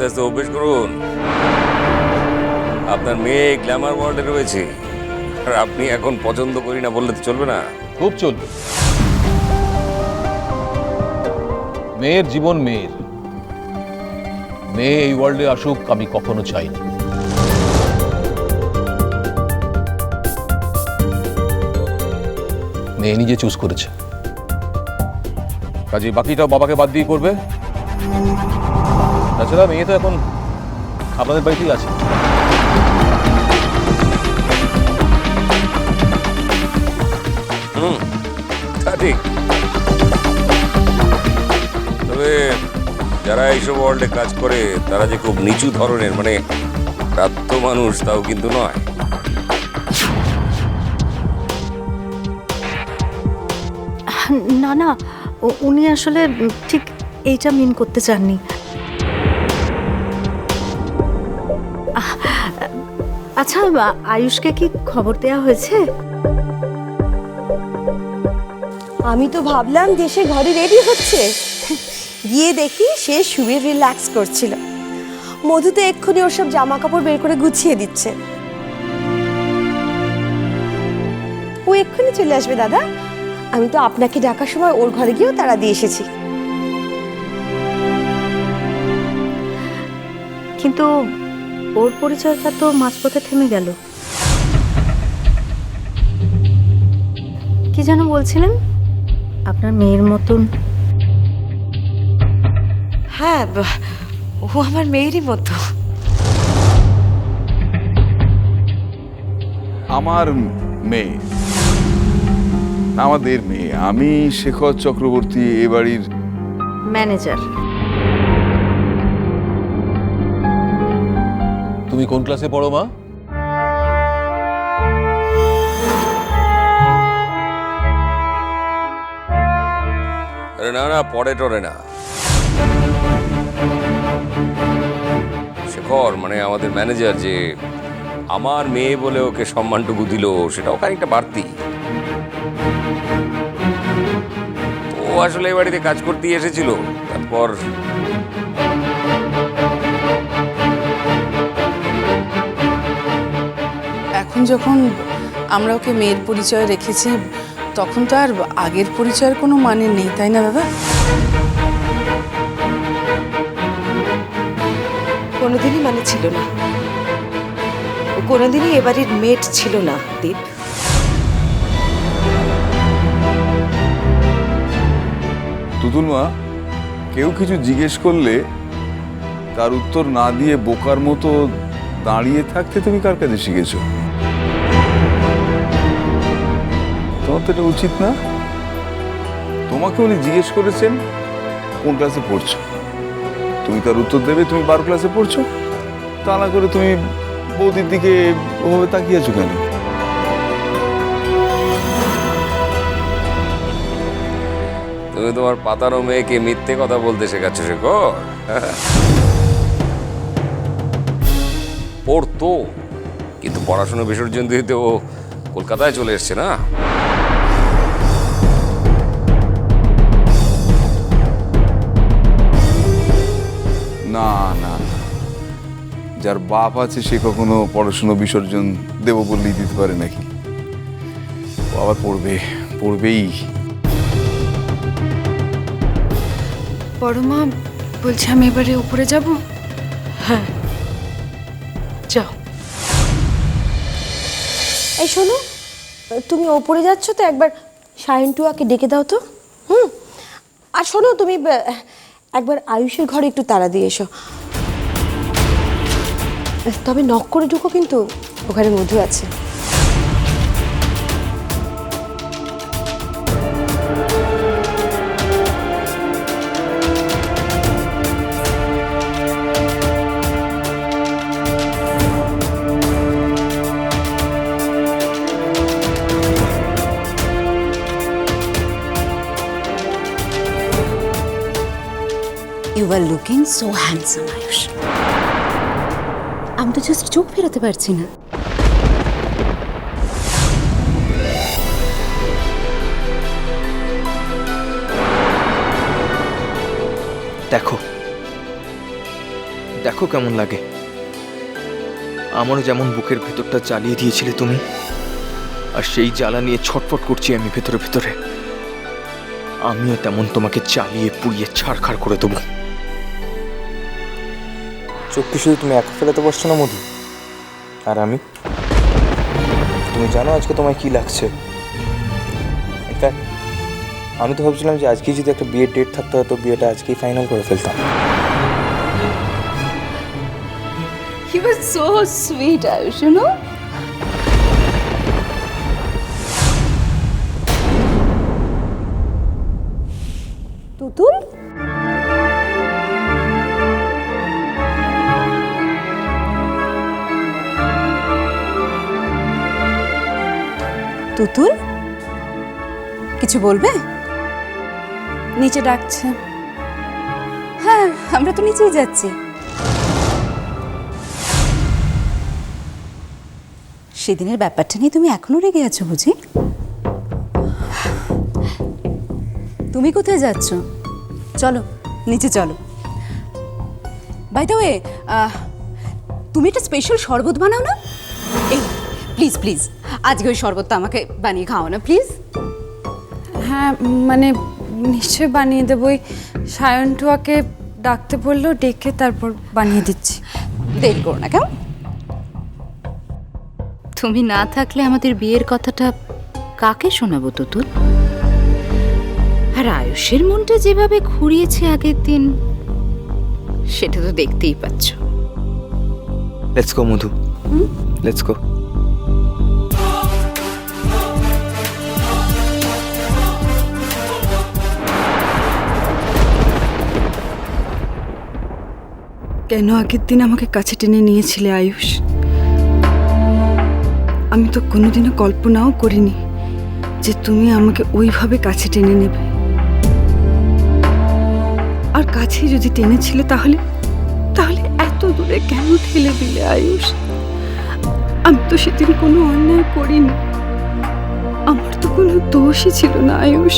আস্তে আস্তে অভ্যেস করুন। আপনার মেয়ে গ্ল্যামার ওয়ার্ল্ডে রয়েছে। আর আপনি এখন পছন্দ করি না বললে তো চলবে না। খুব চলবে। মেয়ের জীবন মেয়ের। মেয়ে এই ওয়ার্ল্ডে আসুক, আমি কখনো চাইনি মেয়ে নিজে চুজ করেছে। কাজে বাকিটাও বাবাকে বাদ দিয়ে করবে। তাছাড়া মেয়ে তো এখন আপনাদের বাড়িতেই আছে। হুম তা ঠিক। তবে যারা এইসব ওয়ার্ল্ডে কাজ করে তারা যে খুব নিচু ধরনের মানে প্রাপ্ত মানুষ তাও কিন্তু নয়। না না উনি আসলে ঠিক এইটা মিন করতে চাননি। আচ্ছা আয়ুষকে কি খবর দেওয়া হয়েছে? আমি তো ভাবলাম যে সে ঘরে রেডি হচ্ছে। গিয়ে দেখি সে শুয়ে রিল্যাক্স করছিল। মধু তো এক্ষুনি ওর সব জামা কাপড় বের করে গুছিয়ে দিচ্ছে। ও এক্ষুনি চলে আসবে দাদা। আমি তো আপনাকে ডাকার সময় ওর ঘরে গিয়েও তারা দিয়ে এসেছি। কিন্তু ওর পরিচয়টা তো মাঝপথে থেমে গেল। কি যেন বলছিলেন? আপনার মেয়ের মতন। হ্যাঁ ও আমার মেয়েরই মতো। আমার মেয়ে। আমাদের মেয়ে। আমি শেখর চক্রবর্তী এ বাড়ির ম্যানেজার। কোন ক্লাসে পড়ো, মা? না না, পড়ে টরে না। শেখর মানে আমাদের ম্যানেজার যে আমার মেয়ে বলে ওকে সম্মানটুকু দিল, সেটাও খানিকটা বাড়তি। ও আসলে এই বাড়িতে কাজ করতেই এসেছিল। তারপর যখন আমরা ওকে মেয়ের পরিচয় রেখেছি তখন তো আর আগের পরিচয়ের কোনো মানে নেই তাই না দাদা কোনোদিনই মানে ছিল না। ও কোনোদিনই এবারের মেট ছিল না দীপ। তুতুল মা কেউ কিছু জিজ্ঞেস করলে তার উত্তর না দিয়ে বোকার মতো দাঁড়িয়ে থাকতে তুমি কার কাছে শিখেছো? এটা উচিত না। তোমাকে উনি জিজ্ঞেস করেছেন, কোন ক্লাসে পড়ছো? তুমি তার উত্তর দেবে, তুমি বারো ক্লাসে পড়ছো। তা না করে তুমি বৌদির দিকে ওভাবে তাকিয়ে আছো কেন? তুমি তোমার পাতানো মেয়েকে মিথ্যে কথা বলতে শেখাচ্ছ শেখর পড়তো, কিন্তু পড়াশোনা বিসর্জন দিতে ও কলকাতায় চলে এসছে না? যার বাপ আছে সে কখনো পড়াশুনো বিসর্জন দেব বললেই দিতে পারে নাকি? ও আবার পড়বে পড়বেই। বড় মা বলছে আমি এবারে উপরে যাব? হ্যাঁ। যাও। এই শোনো তুমি ওপরে যাচ্ছ তো একবার শাইন টুয়াকে ডেকে দাও তো। হুম? আর শোনো তুমি একবার আয়ুষের ঘরে একটু তাড়া দিয়ে এসো। তবে নক করে ঢুকো কিন্তু ওখানে মধু আছে। You are looking so handsome Ayush আমি তো জাস্ট চোখ ফেরাতে পারছি না। দেখো। দেখো কেমন লাগে। আমারও যেমন বুকের ভেতরটা জ্বালিয়ে দিয়েছিলে তুমি, আর সেই জ্বালা নিয়ে ছটফট করছি আমি ভেতরে ভেতরে। আমিও তেমন তোমাকে চালিয়ে পুড়িয়ে ছাড়খাড় করে দেবো। চোখ কি শুধু তুমি একা ফেলাতে পারছ না, মধু? আর আমি? তুমি জানো আজকে তোমায় কি লাগছে? আমি তো ভাবছিলাম যে আজকেই যদি একটা বিয়ের ডেট থাকত হয়, তো বিয়েটা আজকেই ফাইনাল করে ফেলতাম। He was so sweet no Tutul? কিছু বলবে? নিচে ডাকছে। হ্যাঁ আমরা তো নিচেই যাচ্ছি। সেদিনের ব্যাপারটা নিয়ে তুমি এখনও রেগে আছো বুঝি? তুমি কোথায় যাচ্ছ? চলো নিচে চলো। বাই দ্য ওয়ে তুমি একটা স্পেশাল শরবত বানাও না? প্লিজ প্লিজ আজকে ওই শরবতটা আমাকে বানিয়ে খাও না প্লিজ হ্যাঁ মানে নিশ্চয়ই বানিয়ে দেবই সায়ন টুয়াকে ডাকতে বলল ডেকে তারপর বানিয়ে দিচ্ছি। দেরি করো না কেমন? তুমি না থাকলে আমাদের বিয়ের কথাটা কাকে শোনাবো তুতুল? আর আয়ুষের মনটা যেভাবে ঘুরিয়েছে আগের দিন সেটা তো দেখতেই পাচ্ছ। Let's go Madhu. Let's go কেন আগের দিন আমাকে কাছে টেনে নিয়েছিলে আয়ুষ? আমি তো কোনোদিনও কল্পনাও করিনি যে তুমি আমাকে ওইভাবে কাছে টেনে নেবে। আর কাছে যদি টেনেছিলে তাহলে তাহলে এত দূরে কেন ঠেলে দিলে আয়ুষ? আমি তো সেদিন কোনো অন্যায় করিনি। আমার তো কোনো দোষই ছিল না আয়ুষ।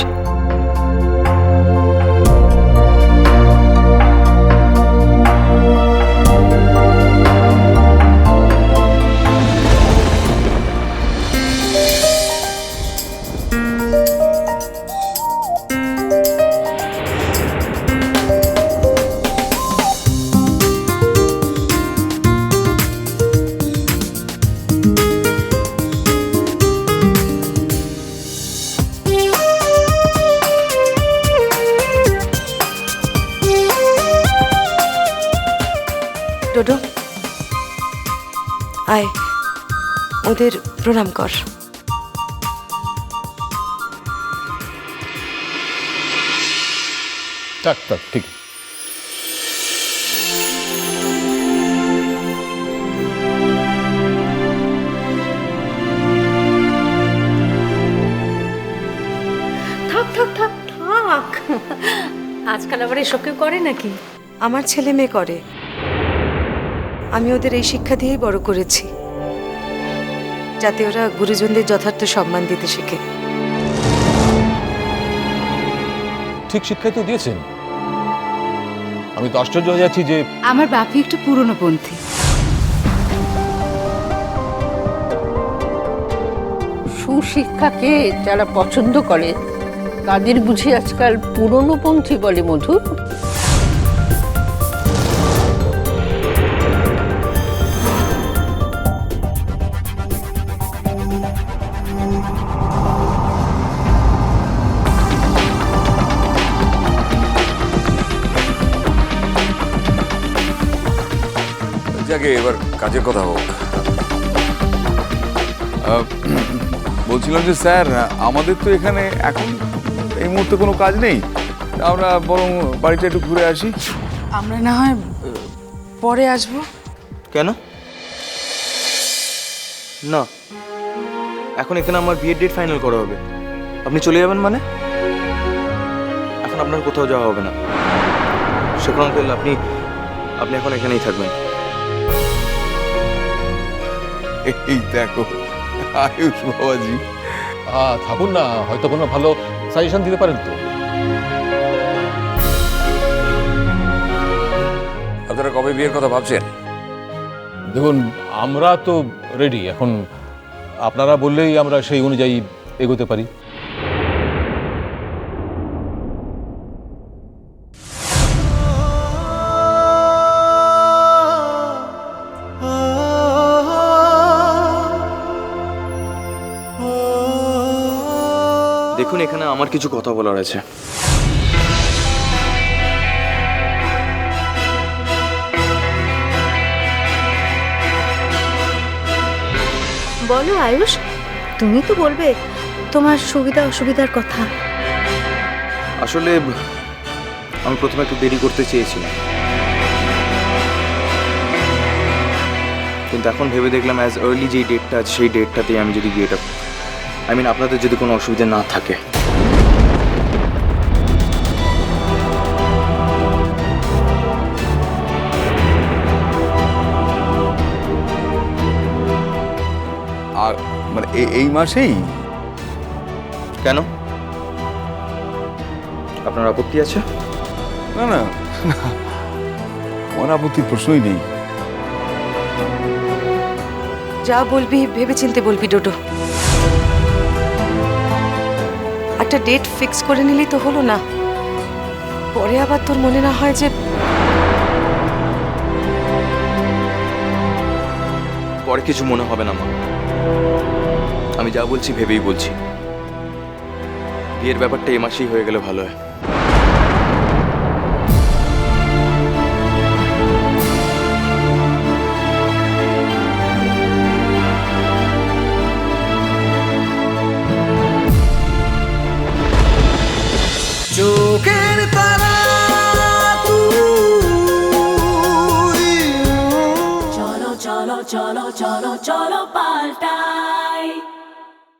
ডোডো আয় ওদের প্রণাম কর। থাক থাক ঠিক। থাক থাক থাক থাক। আজকাল আবার এসব কেউ করে নাকি? আমার ছেলে মেয়ে করে। আমি ওদের এই শিক্ষা দিয়েই বড় করেছি যাতে ওরা গুরুজনদের যথার্থ সম্মান দিতে শেখে। ঠিক শিক্ষাই তো দিয়েছেন। আমি তো আশ্চর্য হয়ে যাচ্ছি যে আমার বাপি একটু পুরনো পন্থী। সুশিক্ষাকে যারা পছন্দ করে তাদের বুঝি আজকাল পুরনো পন্থী বলে মধু যাকে এবার কাজের কথা হোক। বলছিলাম যে স্যার আমাদের তো এখানে এখন এই মুহূর্তে কোনো কাজ নেই। আমরা বরং বাড়িটা একটু ঘুরে আসি। আমরা না হয় পরে আসব। কেন? না। এখন এখানে আমার বিয়ের ডেট ফাইনাল করা হবে। আপনি চলে যাবেন মানে? এখন আপনার কোথাও যাওয়া হবে না। শেখর আপনি আপনি এখন এখানেই থাকবেন। এই দেখো আয়ুষ বাবাজি। থাকুন না হয়তো কোনো ভালো সাজেশন দিতে পারেন তো। আপনারা কবে বিয়ের কথা ভাবছেন? দেখুন আমরা তো রেডি এখন আপনারা বললেই আমরা সেই অনুযায়ী এগোতে পারি। দেখুন এখানে আমার কিছু কথা বলার আছে। বলো আয়ুষ তুমি তো বলবে তোমার সুবিধা অসুবিধার কথা। আসলে আমি প্রথমে একটু দেরি করতে চেয়েছিলাম। কিন্তু এখন ভেবে দেখলাম অ্যাজ আর্লি যেই ডেটটা আছে সেই ডেটটাতেই আমি যদি বিয়েটা আই মিন আপনাদের যদি কোনো অসুবিধা না থাকে। আর মানে এই মাসেই? কেন? আপনার আপত্তি আছে? না না না। আমার আপত্তির প্রশ্নই নেই। যা বলবি ভেবেচিন্তে বলবি ডোডো। একটা ডেট ফিক্স করে নিলেই তো হলো না। পরে আবার তোর মনে না হয় যে পরে কিছু মনে হবে না মা। আমি যা বলছি ভেবেই বলছি। বিয়ের ব্যাপারটা এ মাসেই হয়ে গেলে ভালো হয়।